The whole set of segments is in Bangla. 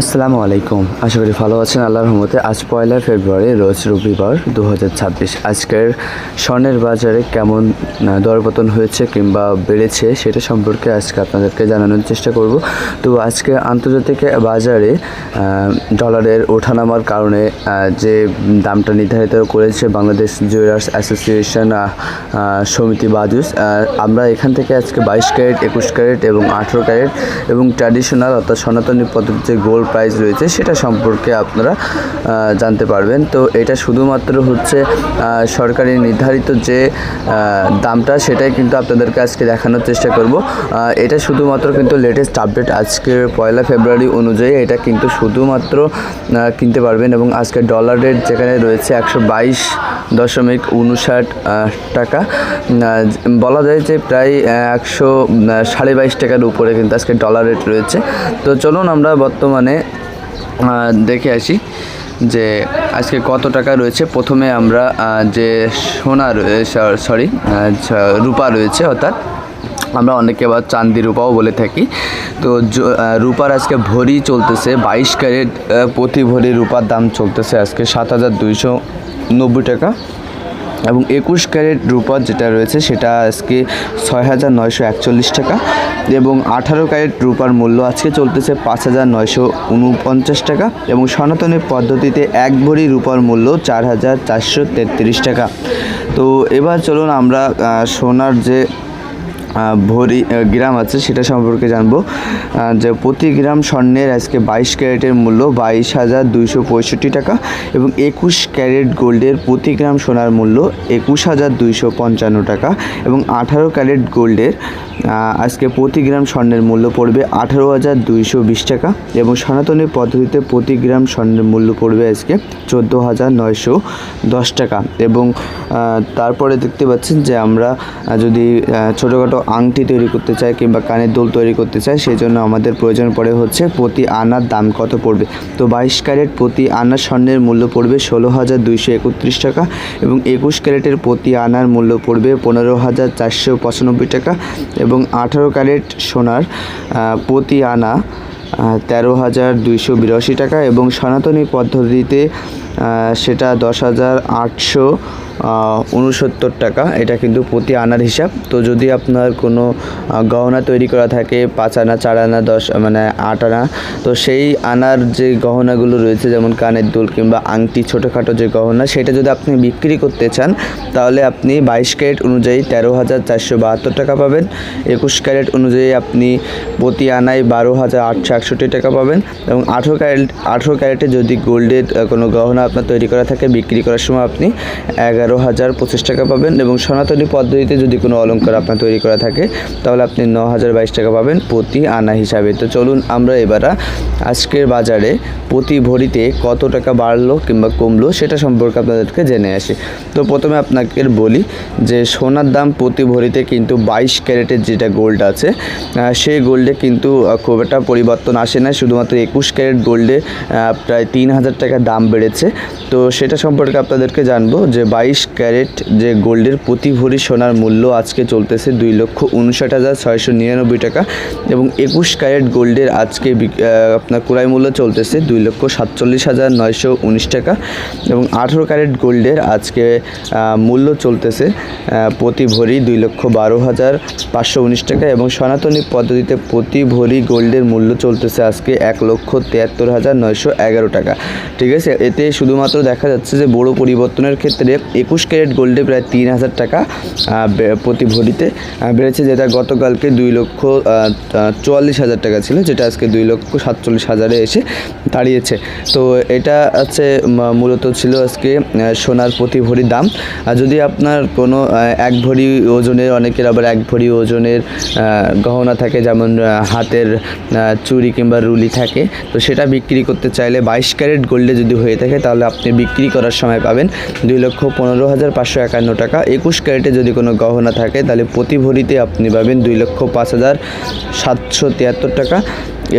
আসসালামু আলাইকুম। আশা করি ভালো আছেন, আল্লাহর রহমতে। আজ পয়লা ফেব্রুয়ারি, রোজ রবিবার দু হাজার ছাব্বিশ। আজকের স্বর্ণের বাজারে কেমন দরপতন হয়েছে কিংবা বেড়েছে সেটা সম্পর্কে আজকে আপনাদেরকে জানানোর চেষ্টা করব। তো আজকে আন্তর্জাতিক বাজারে ডলারের ওঠানামার কারণে যে দামটা নির্ধারিত করেছে বাংলাদেশ জুয়েলার্স অ্যাসোসিয়েশন সমিতি বাজুস আমরা এখান থেকে আজকে বাইশ ক্যারেট, একুশ ক্যারেট এবং আঠেরো ক্যারেট এবং ট্র্যাডিশনাল অর্থাৎ সনাতনী পদ্ধতির যে গোল্ড প্রাইস রয়েছে, সেটা সম্পর্কে আপনারা জানতে পারবেন। তো এটা শুধুমাত্র হচ্ছে সরকারি নির্ধারিত যে দামটা, সেটাই কিন্তু আপনাদেরকে আজকে দেখানোর চেষ্টা করব। এটা শুধুমাত্র কিন্তু লেটেস্ট আপডেট আজকের পয়লা ফেব্রুয়ারি অনুযায়ী, এটা কিন্তু শুধুমাত্র কিনতে পারবেন এবং আজকে ডলার রেট যেখানে রয়েছে একশো বাইশ দশমিক উনষাট টাকা। বলা যায় যে প্রায় একশো সাড়ে বাইশ টাকার উপরে কিন্তু আজকে ডলার রেট রয়েছে। তো চলুন আমরা বর্তমানে আহ, দেখে আসি যে আজকে কত টাকা রয়েছে। প্রথমে আমরা যে সোনা সরি রূপা রয়েছে অর্থাৎ আমরা অনেকে আবার চান্দি রূপাও বলে থাকি। তো রূপার আজকে ভরি চলতেছে বাইশ ক্যারেট প্রতি ভরি রূপার দাম চলতেছে আজকে সাত হাজার নব্বই টাকা। এবং একুশ ক্যারেট রূপা যেটা রয়েছে সেটা আজকে ছয় হাজার নয়শো একচল্লিশ টাকা এবং আঠারো ক্যারেট রূপার মূল্য আজকে চলতেছে পাঁচ হাজার নয়শো উনপঞ্চাশ টাকা এবং সনাতনী পদ্ধতিতে এক ভরি রূপার মূল্য চার হাজার চারশো তেত্রিশ টাকা। তো এবার চলুন আমরা সোনার যে ভরি গ্রাম আছে, সেটা সম্পর্কে জানব। যে প্রতি গ্রাম স্বর্ণের আজকে বাইশ ক্যারেটের মূল্য বাইশ হাজার দুইশো পঁয়ষট্টি টাকা এবং একুশ ক্যারেট গোল্ডের প্রতি গ্রাম সোনার মূল্য একুশ হাজার দুইশো পঞ্চান্ন টাকা এবং আঠারো ক্যারেট গোল্ডের আজকে প্রতি গ্রাম স্বর্ণের মূল্য পড়বে আঠারো হাজার দুইশো বিশ টাকা এবং সনাতনী পদ্ধতিতে প্রতি গ্রাম স্বর্ণের মূল্য পড়বে আজকে চোদ্দ হাজার নয়শো দশ টাকা এবং তারপরে দেখতে পাচ্ছেন যে আমরা যদি ছোটোখাটো আংটি তৈরি করতে চাই কিংবা কানের দুল তৈরি করতে চাই সেই জন্য আমাদের প্রয়োজন পড়ে হচ্ছে প্রতি আনার দাম কত পড়বে? তো বাইশ ক্যারেট প্রতি আনার স্বর্ণের মূল্য পড়বে ষোলো হাজার দুইশো একত্রিশ টাকা এবং একুশ ক্যারেটের প্রতি আনার মূল্য পড়বে পনেরো হাজার চারশো পঁচানব্বই টাকা এবং আঠারো ক্যারেট সোনার প্রতি আনা তেরো হাজার দুইশো বিরাশি টাকা এবং সনাতনী পদ্ধতিতে সেটা দশ হাজার আটশো উনসত্তর টাকা। এটা কিন্তু প্রতি আনার হিসাব। তো যদি আপনার কোনো গহনা তৈরি করা থাকে, পাঁচ আনা, চার আনা, দশ মানে আট আনা, তো সেই আনার যে গহনাগুলো রয়েছে, যেমন কানের দুল কিংবা আংটি, ছোটোখাটো যে গহনা, সেটা যদি আপনি বিক্রি করতে চান, তাহলে আপনি বাইশ ক্যারেট অনুযায়ী তেরো হাজার চারশো বাহাত্তর টাকা পাবেন। একুশ ক্যারেট অনুযায়ী আপনি প্রতি আনায় বারো হাজার আটশো একষট্টি টাকা পাবেন। এবং আঠেরো ক্যারেট, আঠেরো ক্যারেটে যদি গোল্ডের কোনো গহনা আপনার তৈরি করা থাকে, বিক্রি করার সময় আপনি এগারো হাজার পঁচিশ টাকা পাবেন এবং সনাতনী পদ্ধতিতে যদি কোনো অলংকার আপনার তৈরি করা থাকে, তাহলে আপনি ন হাজার বাইশ টাকা পাবেন প্রতি আনা হিসাবে। তো চলুন আমরা এবার আজকের বাজারে প্রতি ভরিতে কত টাকা বাড়লো কিংবা কমলো সেটা সম্পর্কে আপনাদেরকে জেনে আসি। তো প্রথমে আপনাকে বলি যে সোনার দাম প্রতি ভরিতে কিন্তু বাইশ ক্যারেটের যেটা গোল্ড আছে সেই গোল্ডে কিন্তু খুব একটা পরিবর্তন আসে না শুধুমাত্র একুশ ক্যারেট গোল্ডে প্রায় তিন হাজার টাকা দাম বেড়েছে। তো সেটা সম্পর্কে আপনাদেরকে জানব যে বাইশ ক্যারেট যে গোল্ডের প্রতি ভরি সোনার মূল্য আজকে চলতেছে দুই লক্ষ উনষাট হাজার ছয়শো নিরানব্বই টাকা এবং একুশ ক্যারেট গোল্ডের আজকে আপনার ক্রয় মূল্য চলতেছে দুই লক্ষ সাতচল্লিশ হাজার নয়শো উনিশ টাকা এবং আঠেরো ক্যারেট গোল্ডের আজকে মূল্য চলতেছে প্রতি ভরি দুই লক্ষ বারো হাজার পাঁচশো উনিশ টাকা এবং সনাতনী পদ্ধতিতে প্রতি ভরি গোল্ডের মূল্য চলতেছে আজকে এক লক্ষ তিয়াত্তর হাজার নয়শো এগারো টাকা। ঠিক আছে, এতে শুধুমাত্র দেখা যাচ্ছে যে বড় পরিবর্তনের ক্ষেত্রে একুশ ক্যারেট গোল্ডে প্রায় তিন হাজার টাকা প্রতি ভরিতে বেড়েছে, যেটা গতকালকে দুই লক্ষ চুয়াল্লিশ হাজার টাকা ছিল, যেটা আজকে দুই লক্ষ সাতচল্লিশ হাজারে এসে দাঁড়িয়েছে। তো এটা ম- মূলত ছিল আজকে সোনার প্রতি ভরি দাম। আর যদি আপনার কোনো এক ভরি ওজনের, অনেকের আবার এক ভরি ওজনের গহনা থাকে, যেমন হাতের চুরি কিংবা রুলি থাকে, তো সেটা বিক্রি করতে চাইলে বাইশ ক্যারেট গোল্ডে যদি হয়ে থাকে, তাহলে আপনি বিক্রি করার সময় পাবেন দুই লক্ষ পনেরো হাজার পাঁচশো একান্ন টাকা। একুশ ক্যারেটে যদি কোনো গহনা থাকে, তাহলে প্রতি ভরিতে আপনি পাবেন দুই লক্ষ পাঁচ হাজার সাতশো তিয়াত্তর টাকা।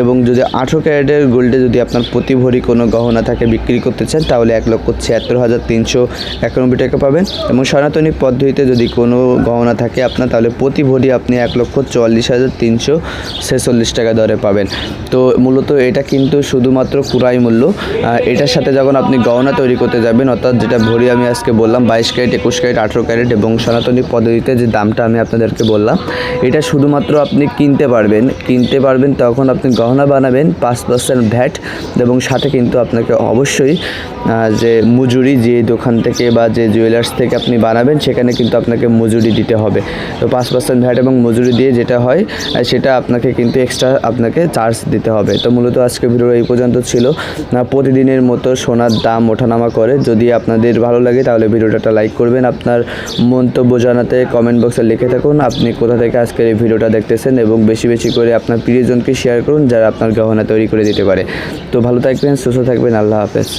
এবং যদি আঠেরো ক্যারেটের গোল্ডে যদি আপনার প্রতি ভরি কোনো গহনা থাকে, বিক্রি করতে চান, তাহলে এক লক্ষ ছিয়াত্তর হাজার তিনশো একানব্বই টাকা পাবেন। এবং সনাতনী পদ্ধতিতে যদি কোনো গহনা থাকে আপনার, তাহলে প্রতি ভরি আপনি এক লক্ষ চুয়াল্লিশ হাজার তিনশো ছেচল্লিশ টাকা দরে পাবেন। তো মূলত এটা কিন্তু শুধুমাত্র কুড়াই মূল্য। এটার সাথে যখন আপনি গহনা তৈরি করতে যাবেন, অর্থাৎ যেটা ভরি আমি আজকে বললাম, বাইশ ক্যারেট, একুশ ক্যারেট, আঠেরো ক্যারেট এবং সনাতনী পদ্ধতিতে যে দামটা আমি আপনাদেরকে বললাম, এটা শুধুমাত্র আপনি কিনতে পারবেন। কিনতে পারবেন, তখন আপনি গহনা বানাবেন, পাঁচ পার্সেন্ট ভ্যাট এবং সাথে কিন্তু আপনাকে অবশ্যই যে মজুরি যে দোকান থেকে বা যে জুয়েলার্স থেকে আপনি বানাবেন, সেখানে কিন্তু আপনাকে মজুরি দিতে হবে। তো পাঁচ পার্সেন্ট ভ্যাট এবং মজুরি দিয়ে যেটা হয় সেটা আপনাকে কিন্তু এক্সট্রা আপনাকে চার্জ দিতে হবে। তো মূলত আজকে ভিডিও এই পর্যন্ত ছিল। প্রতিদিনের মতো সোনার দাম ওঠানামা করে। যদি আপনাদের ভালো লাগে, তাহলে ভিডিওটা লাইক করবেন। আপনার মন্তব্য জানাতে কমেন্ট বক্সে লিখে থাকুন। আপনি কোথা থেকে আজকের এই ভিডিওটা দেখতেছেন এবং বেশি বেশি করে আপনার প্রিয়জনকে শেয়ার করুন। যারা আপনার গহনা তৈরি করে দিতে পারে। তো ভালো থাকবেন সুস্থ থাকবেন আল্লাহ হাফেজ।